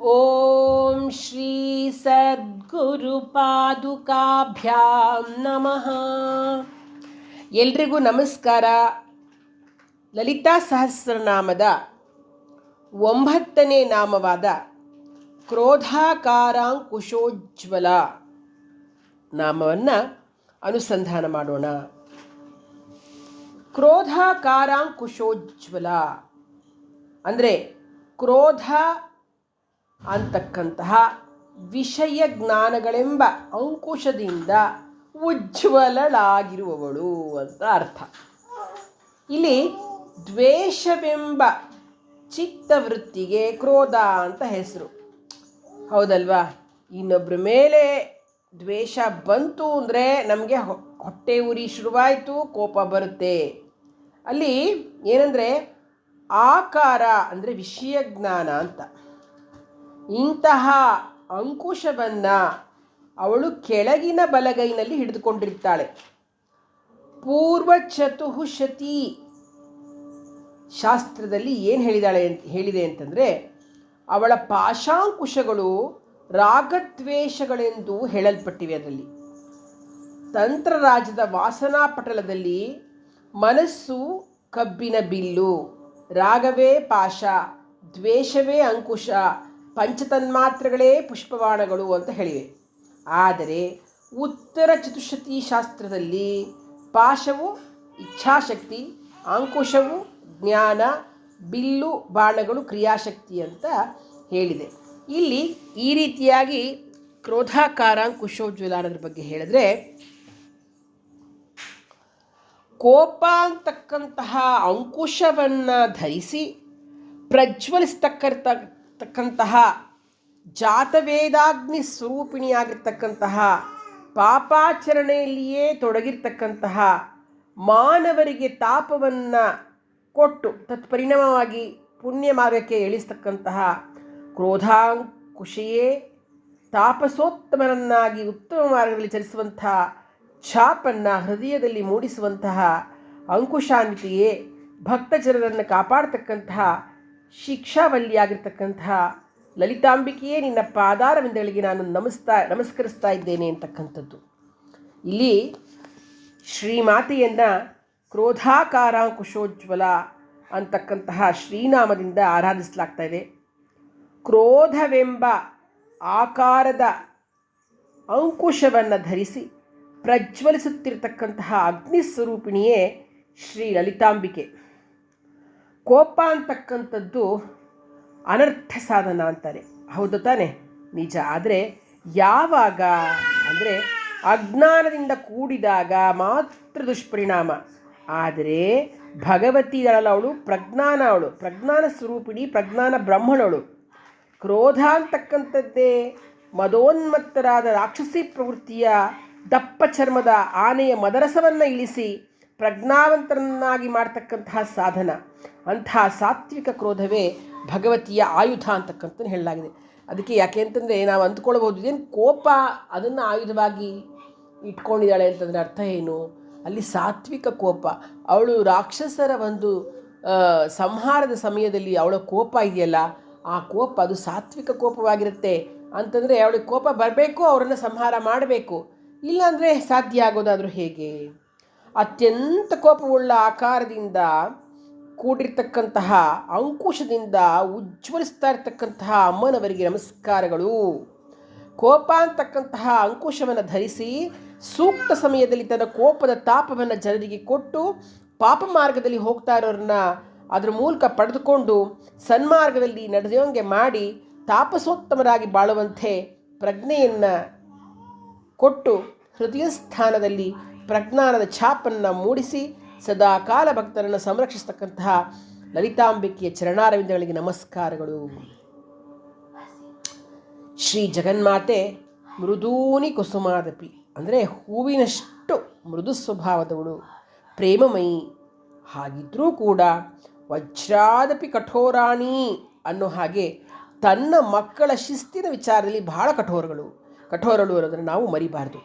ಓಂ ಶ್ರೀ ಸದ್ಗುರುಪಾದುಕಾಭ್ಯಾಂ ನಮಃ ಎಲ್ರಿಗೂ ನಮಸ್ಕಾರ. ಲಲಿತಾ ಸಹಸ್ರನಾಮದ ಒಂಬತ್ತನೇ ನಾಮವಾದ ಕ್ರೋಧಾಕಾರಾಂಕುಶೋಜ್ವಲ ನಾಮವನ್ನು ಅನುಸಂಧಾನ ಮಾಡೋಣ. ಕ್ರೋಧಾಕಾರಾಂಕುಶೋಜ್ವಲ ಅಂದರೆ ಕ್ರೋಧ ಅಂತಕ್ಕಂತಹ ವಿಷಯ ಜ್ಞಾನಗಳೆಂಬ ಅಂಕುಶದಿಂದ ಉಜ್ವಲಳಾಗಿರುವವಳು ಅಂತ ಅರ್ಥ. ಇಲ್ಲಿ ದ್ವೇಷವೆಂಬ ಚಿತ್ತವೃತ್ತಿಗೆ ಕ್ರೋಧ ಅಂತ ಹೆಸರು. ಹೌದಲ್ವಾ? ಇನ್ನೊಬ್ಬರ ಮೇಲೆ ದ್ವೇಷ ಬಂತು ಅಂದರೆ ನಮಗೆ ಹೊಟ್ಟೆ ಉರಿ ಶುರುವಾಯಿತು, ಕೋಪ ಬರುತ್ತೆ. ಅಲ್ಲಿ ಏನಂದರೆ ಆಕಾರ ಅಂದರೆ ವಿಷಯ ಜ್ಞಾನ ಅಂತ. ಇಂತಹ ಅಂಕುಶವನ್ನು ಅವಳು ಕೆಳಗಿನ ಬಲಗೈನಲ್ಲಿ ಹಿಡಿದುಕೊಂಡಿರ್ತಾಳೆ. ಪೂರ್ವ ಚತುಃಶತಿ ಶಾಸ್ತ್ರದಲ್ಲಿ ಏನು ಹೇಳಿದಾಳೆ ಹೇಳಿದೆ ಅಂತಂದರೆ, ಅವಳ ಪಾಶಾಂಕುಶಗಳು ರಾಗದ್ವೇಷಗಳೆಂದು ಹೇಳಲ್ಪಟ್ಟಿವೆ ಅದರಲ್ಲಿ. ತಂತ್ರರಾಜದ ವಾಸನಾ ಪಟಲದಲ್ಲಿ ಮನಸ್ಸು ಕಬ್ಬಿನ ಬಿಲ್ಲು, ರಾಗವೇ ಪಾಶ, ದ್ವೇಷವೇ ಅಂಕುಶ ಪಂಚತನ್ಮಾತ್ರಗಳೇ ಪುಷ್ಪವಾಣಗಳು ಅಂತ ಹೇಳಿವೆ. ಆದರೆ ಉತ್ತರ ಚತುಶತಿ ಶಾಸ್ತ್ರದಲ್ಲಿ ಪಾಶವು, ಇಚ್ಛಾಶಕ್ತಿ, ಅಂಕುಶವು, ಜ್ಞಾನ, ಬಿಲ್ಲು, ಬಾಣಗಳು ಕ್ರಿಯಾಶಕ್ತಿ ಅಂತ ಹೇಳಿದೆ. ಇಲ್ಲಿ ಈ ರೀತಿಯಾಗಿ ಕ್ರೋಧಾಕಾರ ಕುಶೋಜ್ವಲ ಅನ್ನೋದ್ರ ಬಗ್ಗೆ ಹೇಳಿದ್ರೆ, ಕೋಪ ಅಂತಕ್ಕಂತಹ ಅಂಕುಶವನ್ನು ಧರಿಸಿ ಪ್ರಜ್ವಲಿಸ್ತಕ್ಕಂಥ ತಕ್ಕಂತಹ ಜಾತವೇದಾಗ್ನಿ ಸ್ವರೂಪಿಣಿಯಾಗಿರ್ತಕ್ಕಂತಹ ಪಾಪಾಚರಣೆಯಲ್ಲಿಯೇ ತೊಡಗಿರ್ತಕ್ಕಂತಹ ಮಾನವರಿಗೆ ತಾಪವನ್ನು ಕೊಟ್ಟು ತತ್ಪರಿಣಾಮವಾಗಿ ಪುಣ್ಯ ಮಾರ್ಗಕ್ಕೆ ಇಳಿಸ್ತಕ್ಕಂತಹ ಕ್ರೋಧಾಂಕುಶಿಯೇ ತಾಪಸೋತ್ತಮರನ್ನಾಗಿ ಉತ್ತಮ ಮಾರ್ಗದಲ್ಲಿ ಚಲಿಸುವಂತಹ ಛಾಪನ್ನು ಹೃದಯದಲ್ಲಿ ಮೂಡಿಸುವಂತಹ ಅಂಕುಶಾಂತಿಯೇ ಭಕ್ತಜನರನ್ನು ಕಾಪಾಡ್ತಕ್ಕಂತಹ ಶಿಕ್ಷಾವಲ್ಲಿಯಾಗಿರ್ತಕ್ಕಂತಹ ಲಲಿತಾಂಬಿಕೆಯೇ ನಿನ್ನ ಪಾದಾರವಿಂದಗಳಿಗೆ ನಾನು ನಮಸ್ತಾ, ನಮಸ್ಕರಿಸ್ತಾ ಇದ್ದೇನೆ ಅಂತಕ್ಕಂಥದ್ದು. ಇಲ್ಲಿ ಶ್ರೀಮಾತೆಯನ್ನು ಕ್ರೋಧಾಕಾರಾಂಕುಶೋಜ್ವಲ ಅಂತಕ್ಕಂತಹ ಶ್ರೀನಾಮದಿಂದ ಆರಾಧಿಸಲಾಗ್ತಾ ಇದೆ. ಕ್ರೋಧವೆಂಬ ಆಕಾರದ ಅಂಕುಶವನ್ನು ಧರಿಸಿ ಪ್ರಜ್ವಲಿಸುತ್ತಿರತಕ್ಕಂತಹ ಅಗ್ನಿಸ್ವರೂಪಿಣಿಯೇ ಶ್ರೀ ಲಲಿತಾಂಬಿಕೆ. ಕೋಪ ಅಂತಕ್ಕಂಥದ್ದು ಅನರ್ಥ ಸಾಧನ ಅಂತಾರೆ. ಹೌದು ತಾನೆ? ನಿಜ. ಆದರೆ ಯಾವಾಗ? ಅಂದರೆ ಅಜ್ಞಾನದಿಂದ ಕೂಡಿದಾಗ ಮಾತ್ರ ದುಷ್ಪರಿಣಾಮ. ಆದರೆ ಭಗವತಿ ಅವಳು, ಪ್ರಜ್ಞಾನ ಅವಳು, ಪ್ರಜ್ಞಾನ ಸ್ವರೂಪಿಣಿ, ಪ್ರಜ್ಞಾನ ಬ್ರಹ್ಮಣವಳು. ಕ್ರೋಧ ಅಂತಕ್ಕಂಥದ್ದೇ ಮದೋನ್ಮತ್ತರಾದ ರಾಕ್ಷಸಿ ಪ್ರವೃತ್ತಿಯ ದಪ್ಪ ಚರ್ಮದ ಆನೆಯ ಮದರಸವನ್ನು ಇಳಿಸಿ ಪ್ರಜ್ಞಾವಂತರನ್ನಾಗಿ ಮಾಡ್ತಕ್ಕಂತಹ ಸಾಧನ, ಅಂತಹ ಸಾತ್ವಿಕ ಕ್ರೋಧವೇ ಭಗವತಿಯ ಆಯುಧ ಅಂತಕ್ಕಂಥ ಹೇಳಲಾಗಿದೆ. ಅದಕ್ಕೆ ಯಾಕೆ ಅಂತಂದರೆ ನಾವು ಅಂದ್ಕೊಳ್ಬೋದು ಏನು ಕೋಪ ಅದನ್ನು ಆಯುಧವಾಗಿ ಇಟ್ಕೊಂಡಿದ್ದಾಳೆ ಅಂತಂದರೆ ಅರ್ಥ ಏನು? ಅಲ್ಲಿ ಸಾತ್ವಿಕ ಕೋಪ. ಅವಳು ರಾಕ್ಷಸರ ಒಂದು ಸಂಹಾರದ ಸಮಯದಲ್ಲಿ ಅವಳ ಕೋಪ ಇದೆಯಲ್ಲ, ಆ ಕೋಪ ಅದು ಸಾತ್ವಿಕ ಕೋಪವಾಗಿರುತ್ತೆ. ಅಂತಂದರೆ ಅವಳಿಗೆ ಕೋಪ ಬರಬೇಕು, ಅವರನ್ನು ಸಂಹಾರ ಮಾಡಬೇಕು. ಇಲ್ಲಾಂದರೆ ಸಾಧ್ಯ ಆಗೋದಾದರೂ ಹೇಗೆ? ಅತ್ಯಂತ ಕೋಪವುಳ್ಳ ಆಕಾರದಿಂದ ಕೂಡಿರ್ತಕ್ಕಂತಹ ಅಂಕುಶದಿಂದ ಉಜ್ವಲಿಸ್ತಾ ಇರ್ತಕ್ಕಂತಹ ಅಮ್ಮನವರಿಗೆ ನಮಸ್ಕಾರಗಳು. ಕೋಪ ಅಂತಕ್ಕಂತಹ ಅಂಕುಶವನ್ನು ಧರಿಸಿ ಸೂಕ್ತ ಸಮಯದಲ್ಲಿ ತನ್ನ ಕೋಪದ ತಾಪವನ್ನು ಜನರಿಗೆ ಕೊಟ್ಟು ಪಾಪ ಮಾರ್ಗದಲ್ಲಿ ಹೋಗ್ತಾ ಇರೋರನ್ನ ಅದರ ಮೂಲಕ ಪಡೆದುಕೊಂಡು ಸನ್ಮಾರ್ಗದಲ್ಲಿ ನಡೆದಂಗೆ ಮಾಡಿ ತಾಪಸೋತ್ತಮರಾಗಿ ಬಾಳುವಂತೆ ಪ್ರಜ್ಞೆಯನ್ನು ಕೊಟ್ಟು ಹೃದಯ ಸ್ಥಾನದಲ್ಲಿ ಪ್ರಜ್ಞಾನದ ಛಾಪನ್ನು ಮೂಡಿಸಿ ಸದಾ ಕಾಲ ಭಕ್ತರನ್ನು ಸಂರಕ್ಷಿಸ್ತಕ್ಕಂತಹ ಲಲಿತಾಂಬಿಕೆಯ ಚರಣಾರವಿಂದಗಳಿಗೆ ನಮಸ್ಕಾರಗಳು. ಶ್ರೀ ಜಗನ್ಮಾತೆ ಮೃದೂನಿ ಕುಸುಮಾದಪಿ ಅಂದರೆ ಹೂವಿನಷ್ಟು ಮೃದು ಸ್ವಭಾವದವಳು, ಪ್ರೇಮಮಯಿ, ಹಾಗಿದ್ರೂ ಕೂಡ ವಜ್ರಾದಪಿ ಕಠೋರಾಣಿ ಅನ್ನೋ ಹಾಗೆ ತನ್ನ ಮಕ್ಕಳ ಶಿಸ್ತಿನ ವಿಚಾರದಲ್ಲಿ ಬಹಳ ಕಠೋರಗಳು. ಕಠೋರಗಳು ಅನ್ನೋದನ್ನು ನಾವು ಮರಿಬಾರ್ದು.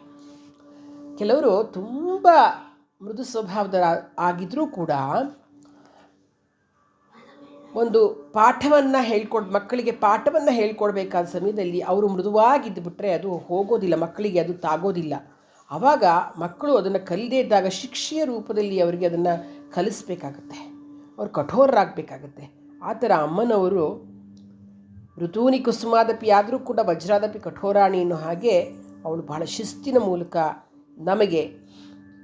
ಕೆಲವರು ತುಂಬ ಮೃದು ಸ್ವಭಾವದ ಆಗಿದ್ರೂ ಕೂಡ ಒಂದು ಪಾಠವನ್ನು ಹೇಳ್ಕೊಡ್, ಮಕ್ಕಳಿಗೆ ಪಾಠವನ್ನು ಹೇಳ್ಕೊಡ್ಬೇಕಾದ ಸಮಯದಲ್ಲಿ ಅವರು ಮೃದುವಾಗಿದ್ದು ಬಿಟ್ಟರೆ ಅದು ಹೋಗೋದಿಲ್ಲ, ಮಕ್ಕಳಿಗೆ ಅದು ತಾಗೋದಿಲ್ಲ. ಆವಾಗ ಮಕ್ಕಳು ಅದನ್ನು ಕಲಿದೇ ಇದ್ದಾಗ ಶಿಕ್ಷೆಯ ರೂಪದಲ್ಲಿ ಅವರಿಗೆ ಅದನ್ನು ಕಲಿಸ್ಬೇಕಾಗತ್ತೆ. ಅವ್ರು ಕಠೋರರಾಗಬೇಕಾಗತ್ತೆ. ಆ ಥರ ಅಮ್ಮನವರು ಋತೂನಿ ಕುಸುಮಾದಪಿ ಆದರೂ ಕೂಡ ವಜ್ರಾದಪಿ ಕಠೋರಾಣಿ ಅನ್ನೋ ಹಾಗೆ ಅವಳು ಬಹಳ ಶಿಸ್ತಿನ ಮೂಲಕ ನಮಗೆ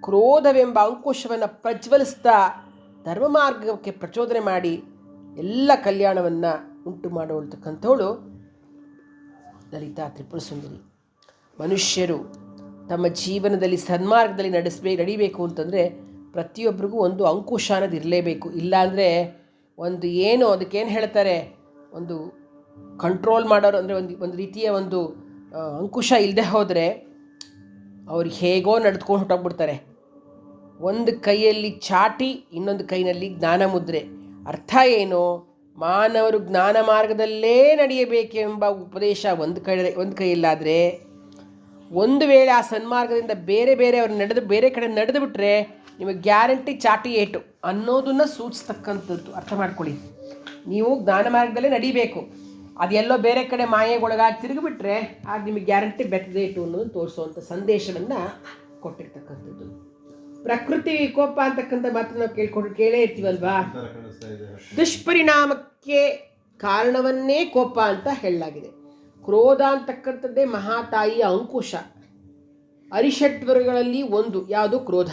ಕ್ರೋಧವೆಂಬ ಅಂಕುಶವನ್ನು ಪ್ರಜ್ವಲಿಸ್ತಾ ಧರ್ಮ ಮಾರ್ಗಕ್ಕೆ ಪ್ರಚೋದನೆ ಮಾಡಿ ಎಲ್ಲ ಕಲ್ಯಾಣವನ್ನು ಉಂಟು ಮಾಡುವಂತಕ್ಕಂಥವಳು ಲಲಿತಾ ತ್ರಿಪುರ ಸುಂದರಿ ಮನುಷ್ಯರು ತಮ್ಮ ಜೀವನದಲ್ಲಿ ಸನ್ಮಾರ್ಗದಲ್ಲಿ ನಡೆಸಬೇಕು ನಡಿಬೇಕು ಅಂತಂದರೆ ಪ್ರತಿಯೊಬ್ಬರಿಗೂ ಒಂದು ಅಂಕುಶ ಅನ್ನೋದು ಇರಲೇಬೇಕು. ಇಲ್ಲಾಂದರೆ ಒಂದು ಏನು ಅದಕ್ಕೇನು ಹೇಳ್ತಾರೆ? ಒಂದು ಕಂಟ್ರೋಲ್ ಮಾಡೋರು ಅಂದರೆ ಒಂದು ಒಂದು ರೀತಿಯ ಒಂದು ಅಂಕುಶ ಇಲ್ಲದೆ ಹೋದರೆ ಅವ್ರು ಹೇಗೋ ನಡೆದುಕೊಂಡು ಹೊಟ್ಟೋಗ್ಬಿಡ್ತಾರೆ ಒಂದು ಕೈಯಲ್ಲಿ ಚಾಟಿ, ಇನ್ನೊಂದು ಕೈನಲ್ಲಿ ಜ್ಞಾನ ಮುದ್ರೆ ಅರ್ಥ ಏನು? ಮಾನವರು ಜ್ಞಾನ ಮಾರ್ಗದಲ್ಲೇ ನಡೆಯಬೇಕೆಂಬ ಉಪದೇಶ ಒಂದು ಕೈ ಒಂದು ಕೈಯಲ್ಲಾದರೆ, ಒಂದು ವೇಳೆ ಆ ಸನ್ಮಾರ್ಗದಿಂದ ಬೇರೆ ಬೇರೆ ಅವ್ರು ನಡೆದು, ಬೇರೆ ಕಡೆ ನಡೆದು ಬಿಟ್ಟರೆ ನಿಮಗೆ ಗ್ಯಾರಂಟಿ ಚಾಟಿ ಏಟು ಅನ್ನೋದನ್ನು ಸೂಚಿಸ್ತಕ್ಕಂಥದ್ದು. ಅರ್ಥ ಮಾಡ್ಕೊಳ್ಳಿ. ನೀವು ಜ್ಞಾನ ಮಾರ್ಗದಲ್ಲೇ ನಡಿಬೇಕು. ಅದೆಲ್ಲೋ ಬೇರೆ ಕಡೆ ಮಾಯೆಗೊಳಗಾಗಿ ತಿರುಗಿಬಿಟ್ರೆ ಆಗ ನಿಮಗೆ ಗ್ಯಾರಂಟಿ ಬೆತ್ತದೇ ಇಟ್ಟು ಅನ್ನೋದು ತೋರಿಸುವಂಥ ಸಂದೇಶವನ್ನು ಕೊಟ್ಟಿರ್ತಕ್ಕಂಥದ್ದು. ಪ್ರಕೃತಿ ಕೋಪ ಅಂತಕ್ಕಂಥ ಮಾತನ್ನು ನಾವು ಕೇಳ್ಕೊಂಡು ಕೇಳೇ ಇರ್ತೀವಲ್ವಾ? ದುಷ್ಪರಿಣಾಮಕ್ಕೆ ಕಾರಣವನ್ನೇ ಕೋಪ ಅಂತ ಹೇಳಲಾಗಿದೆ. ಕ್ರೋಧ ಅಂತಕ್ಕಂಥದ್ದೇ ಮಹಾತಾಯಿಯ ಅಂಕುಶ. ಅರಿಷಡ್ವರ್ಗಗಳಲ್ಲಿ ಒಂದು ಯಾವುದು ಕ್ರೋಧ?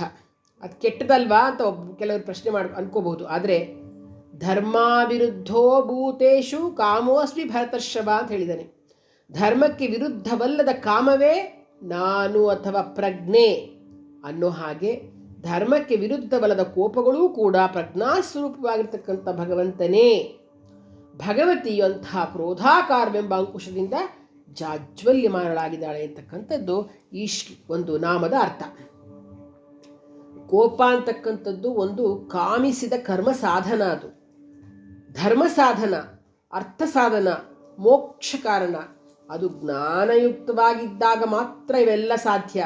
ಅದು ಕೆಟ್ಟದಲ್ವಾ ಅಂತ ಒಬ್ಬ ಕೆಲವರು ಪ್ರಶ್ನೆ ಮಾಡಿ ಅನ್ಕೋಬಹುದು. ಆದರೆ ಧರ್ಮಾವಿರುದ್ಧೋ ಭೂತೇಶು ಕಾಮೋಸ್ಮಿ ಭರತರ್ಷಭ ಅಂತ ಹೇಳಿದ್ದಾನೆ. ಧರ್ಮಕ್ಕೆ ವಿರುದ್ಧವಲ್ಲದ ಕಾಮವೇ ನಾನು ಅಥವಾ ಪ್ರಜ್ಞೆ ಅನ್ನೋ ಹಾಗೆ ಧರ್ಮಕ್ಕೆ ವಿರುದ್ಧವಲ್ಲದ ಕೋಪಗಳೂ ಕೂಡ ಪ್ರಜ್ಞಾಸ್ವರೂಪವಾಗಿರ್ತಕ್ಕಂಥ ಭಗವಂತನೇ. ಭಗವತಿಯು ಅಂತಹ ಕ್ರೋಧಾಕಾರವೆಂಬ ಅಂಕುಶದಿಂದ ಜಾಜ್ವಲ್ಯಮಾನಳಾಗಿದ್ದಾಳೆ ಅಂತಕ್ಕಂಥದ್ದು ಈ ಒಂದು ನಾಮದ ಅರ್ಥ. ಕೋಪ ಅಂತಕ್ಕಂಥದ್ದು ಒಂದು ಕಾಮಿಸಿದ ಕರ್ಮ ಸಾಧನ ಅದು. ಧರ್ಮ ಸಾಧನ ಅರ್ಥ ಸಾಧನ ಮೋಕ್ಷ ಕಾರಣ ಅದು ಜ್ಞಾನಯುಕ್ತವಾಗಿದ್ದಾಗ ಮಾತ್ರ ಇವೆಲ್ಲ ಸಾಧ್ಯ.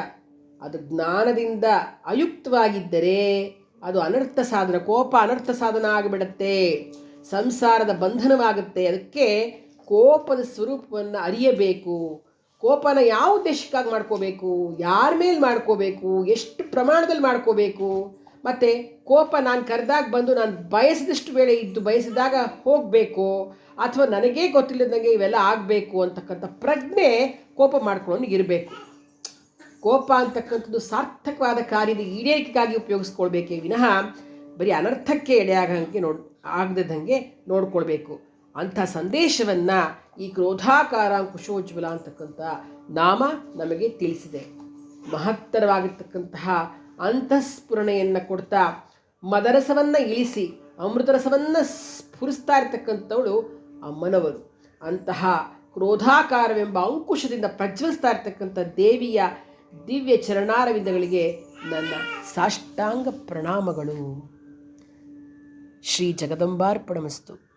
ಅದು ಜ್ಞಾನದಿಂದ ಅಯುಕ್ತವಾಗಿದ್ದರೆ ಅದು ಅನರ್ಥ ಸಾಧನ, ಕೋಪ ಅನರ್ಥ ಸಾಧನ ಆಗಿಬಿಡತ್ತೆ. ಸಂಸಾರದ ಬಂಧನವಾಗುತ್ತೆ. ಅದಕ್ಕೆ ಕೋಪದ ಸ್ವರೂಪವನ್ನು ಅರಿಯಬೇಕು. ಕೋಪನ ಯಾವ ಉದ್ದೇಶಕ್ಕಾಗಿ ಮಾಡ್ಕೋಬೇಕು? ಯಾರ ಮೇಲೆ ಮಾಡ್ಕೋಬೇಕು? ಎಷ್ಟು ಪ್ರಮಾಣದಲ್ಲಿ ಮಾಡ್ಕೋಬೇಕು? ಮತ್ತು ಕೋಪ ನಾನು ಕರೆದಾಗ ಬಂದು ನಾನು ಬಯಸಿದಷ್ಟು ವೇಳೆ ಇದ್ದು ಬಯಸಿದಾಗ ಹೋಗಬೇಕು ಅಥವಾ ನನಗೇ ಗೊತ್ತಿಲ್ಲದಂಗೆ ಇವೆಲ್ಲ ಆಗಬೇಕು ಅಂತಕ್ಕಂಥ ಪ್ರಜ್ಞೆ ಕೋಪ ಮಾಡ್ಕೊಳ್ಳೋನಿಗೆ ಇರಬೇಕು. ಕೋಪ ಅಂತಕ್ಕಂಥದ್ದು ಸಾರ್ಥಕವಾದ ಕಾರ್ಯದ ಈಡೇರಿಕೆಗಾಗಿ ಉಪಯೋಗಿಸ್ಕೊಳ್ಬೇಕೇ ವಿನಃ ಬರೀ ಅನರ್ಥಕ್ಕೆ ಎಡೆಯಾಗಂಗೆ ನೋಡ್ ಆಗದಂಗೆ ನೋಡ್ಕೊಳ್ಬೇಕು. ಅಂಥ ಸಂದೇಶವನ್ನು ಈ ಕ್ರೋಧಾಕಾರ ಕುಶೋಜ್ವಲ ಅಂತಕ್ಕಂಥ ನಾಮ ನಮಗೆ ತಿಳಿಸಿದೆ. ಮಹತ್ತರವಾಗಿರ್ತಕ್ಕಂತಹ ಅಂತಃಸ್ಫುರಣೆಯನ್ನು ಕೊಡ್ತಾ ಮದರಸವನ್ನು ಇಳಿಸಿ ಅಮೃತರಸವನ್ನು ಸ್ಫುರಿಸ್ತಾ ಇರ್ತಕ್ಕಂಥವಳು ಅಮ್ಮನವರು ಅಂತಹ ಕ್ರೋಧಾಕಾರವೆಂಬ ಅಂಕುಶದಿಂದ ಪ್ರಜ್ವಲಿಸ್ತಾ ಇರ್ತಕ್ಕಂಥ ದೇವಿಯ ದಿವ್ಯ ಚರಣಾರವಿಂದಗಳಿಗೆ ನನ್ನ ಸಾಷ್ಟಾಂಗ ಪ್ರಣಾಮಗಳು. ಶ್ರೀ ಜಗದಂಬಾರ್ಪಣಮಸ್ತು.